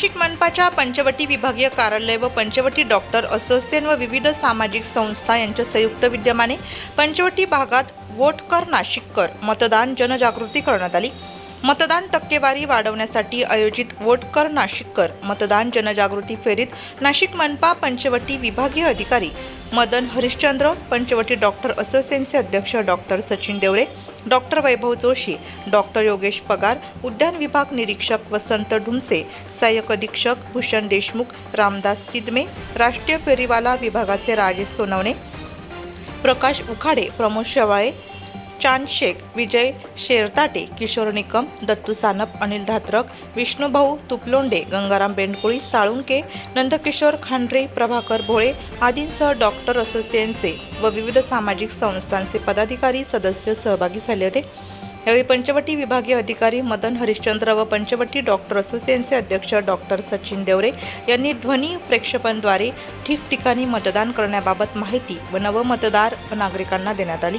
नाशिक मनपाच्या पंचवटी विभागीय कार्यालय व पंचवटी डॉक्टर असोसिएशन व विविध सामाजिक संस्था यांच्या संयुक्त विद्यमाने पंचवटी भागात वोट कर नाशिककर मतदान जनजागृती करण्यात आली. मतदान टक्केवारी वाढवण्यासाठी आयोजित वोटकर नाशिककर मतदान जनजागृती फेरीत नाशिक मनपा पंचवटी विभागीय अधिकारी मदन हरिश्चंद्र पंचवटी डॉक्टर असोसिएशनचे अध्यक्ष doctor Sachin Devare doctor Vaibhav Joshi doctor Yogesh Pagar उद्यान विभाग निरीक्षक वसंत ढुमसे सहाय्यक अधीक्षक भूषण देशमुख रामदास तिदमे राष्ट्रीय फेरीवाला विभागाचे राजेश सोनवणे प्रकाश उखाडे प्रमोद शेवाळे चांद शेख विजय शेरताटे किशोर निकम दत्तू सानप अनिल धात्रक विष्णुभाऊ तुपलोंडे गंगाराम बेंडकुळी साळुंके नंदकिशोर खांडरे प्रभाकर भोळे आदींसह डॉक्टर असोसिएशनचे व विविध सामाजिक संस्थांचे पदाधिकारी सदस्य सहभागी झाले होते. यावेळी पंचवटी विभागीय अधिकारी मदन हरिश्चंद्र व पंचवटी डॉक्टर असोसिएशनचे अध्यक्ष डॉक्टर सचिन देवरे यांनी ध्वनी प्रेक्षेपणद्वारे ठिकठिकाणी मतदान करण्याबाबत माहिती व नवमतदार नागरिकांना देण्यात आली.